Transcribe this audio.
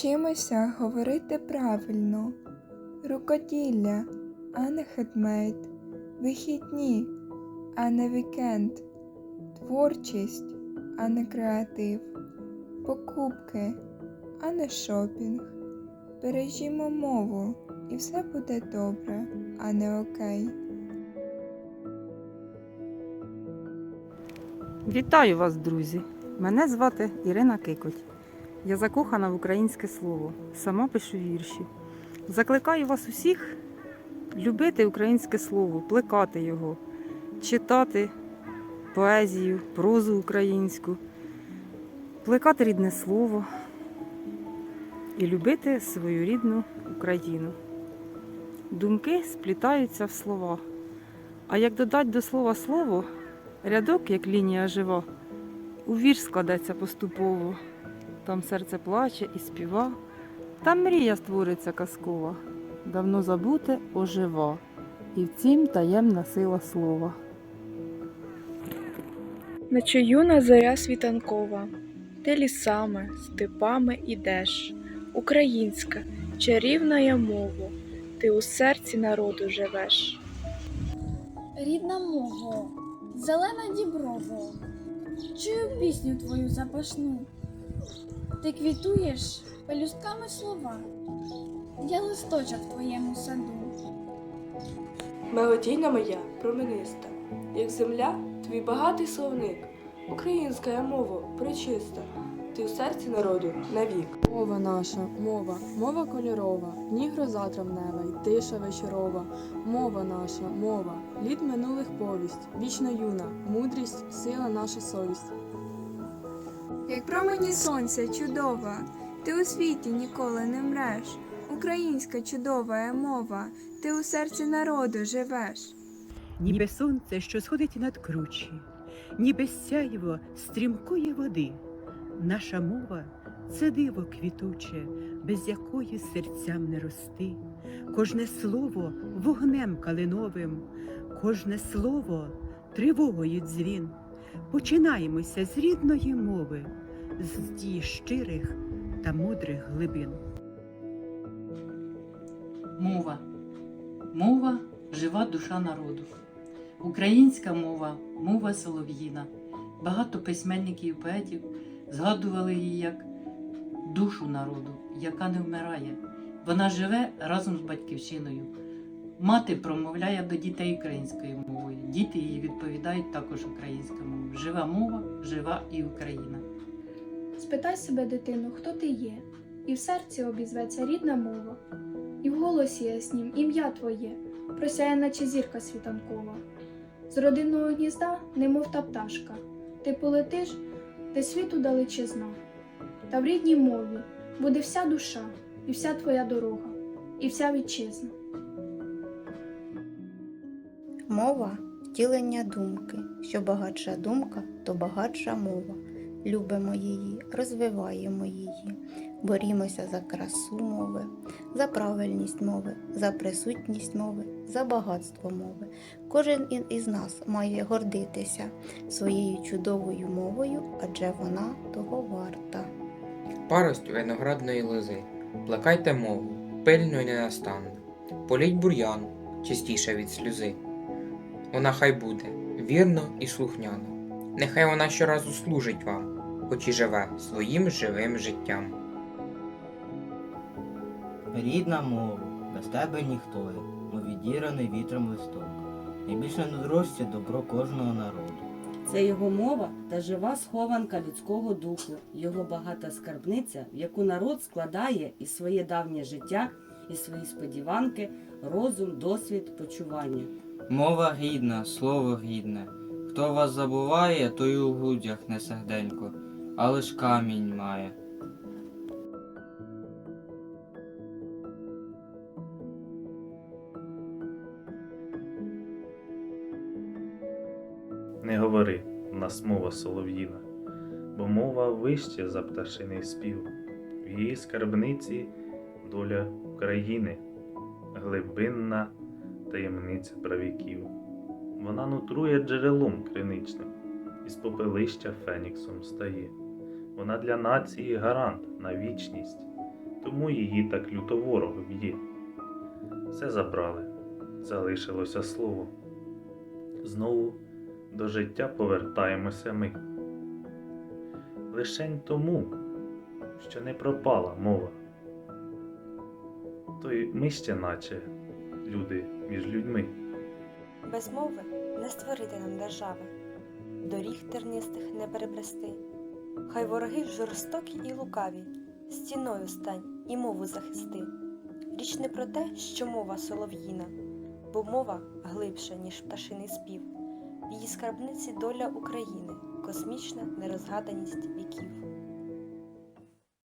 Вчися говорити правильно. Рукоділля, а не хедмейд. Вихідні, а не вікенд. Творчість, а не креатив. Покупки, а не шопінг. Бережімо мову, і все буде добре, а не окей. Вітаю вас, друзі! Мене звати Ірина Кикоть. Я закохана в українське слово, сама пишу вірші. Закликаю вас усіх любити українське слово, плекати його, читати поезію, прозу українську, плекати рідне слово і любити свою рідну Україну. Думки сплітаються в слова. А як додать до слова слово, Рядок, як лінія жива, у вірш складеться поступово. Там серце плаче і співа, там мрія створиться казкова, давно забуте ожива, і в цім таємна сила слова. Наче юна зоря світанкова, ти лісами, степами ідеш. Українська, чарівна я мова, ти у серці народу живеш. Рідна мого, зелена діброво, чую пісню твою запашну. Ти квітуєш пелюстками слова, я листочок в твоєму саду. Мелодійна моя промениста, як земля, твій багатий словник, українська я мова пречиста, ти у серці народу навік. Мова наша, мова, мова кольорова, ні гроза травнева й тиша вечорова. Мова наша, мова, літ минулих повість, вічно юна, мудрість, сила наша совість. Як промені сонця чудова, ти у світі ніколи не мреш. Українська чудова мова, ти у серці народу живеш. ніби сонце, що сходить над кручі, ніби сяйво стрімкої води. Наша мова це диво квітуче, без якої серцям не рости. Кожне слово вогнем калиновим, кожне слово тривогою дзвін. Починаємося з рідної мови, з дій щирих та мудрих глибин. Мова. Мова жива душа народу. Українська мова мова солов'їна. Багато письменників і поетів згадували її як душу народу, яка не вмирає. Вона живе разом з батьківщиною. Мати промовляє до дітей українською мовою. Діти її відповідають також українською мовою. Жива мова, жива і Україна. Спитай себе, дитину, хто ти є, і в серці обізветься рідна мова, і в голосі яснім ім'я твоє, просяє, наче зірка світанкова. З родинного гнізда, немов та пташка, ти полетиш, де світу далечизна. Та в рідній мові буде вся душа, і вся твоя дорога, і вся вітчизна. Мова втілення думки. Що багатша думка, то багатша мова. Любимо її, розвиваємо її, борімося за красу мови, за правильність мови, за присутність мови, за багатство мови. Кожен із нас має гордитися своєю чудовою мовою, адже вона того варта. Парость виноградної лози, плекайте мову, пильно й ненастанно. Політь бур'ян, чистіше від сльози. Вона хай буде вірно і слухняно. Нехай вона щоразу служить вам, хоч і живе своїм живим життям. Рідна мова, без тебе ніхто мов відіраний вітром листок. Найбільше мудрості добро кожного народу. Це його мова та жива схованка людського духу, його багата скарбниця, в яку народ складає і своє давнє життя, і свої сподіванки, розум, досвід, почування. Мова гідна, слово гідне. Хто вас забуває, той у грудях не серденько, а лиш камінь має. Не говори, у нас мова солов'їна, бо мова вище за пташиний спів. В її скарбниці доля України, глибинна таємниця правіків. Вона нутрує джерелом криничним, із попелища феніксом стає. Вона для нації гарант на вічність, тому її так люто ворог б'є. Все забрали, залишилося слово. Знову до життя повертаємося ми. Лишень тому, що не пропала мова. То й ми ще наче люди між людьми. Без мови не створити нам держави, доріг тернистих не переплести. Хай вороги жорстокі і лукаві, стіною стань і мову захисти. Річ не про те, що мова солов'їна, бо мова глибша, ніж пташиний спів. В її скарбниці доля України, космічна нерозгаданість віків.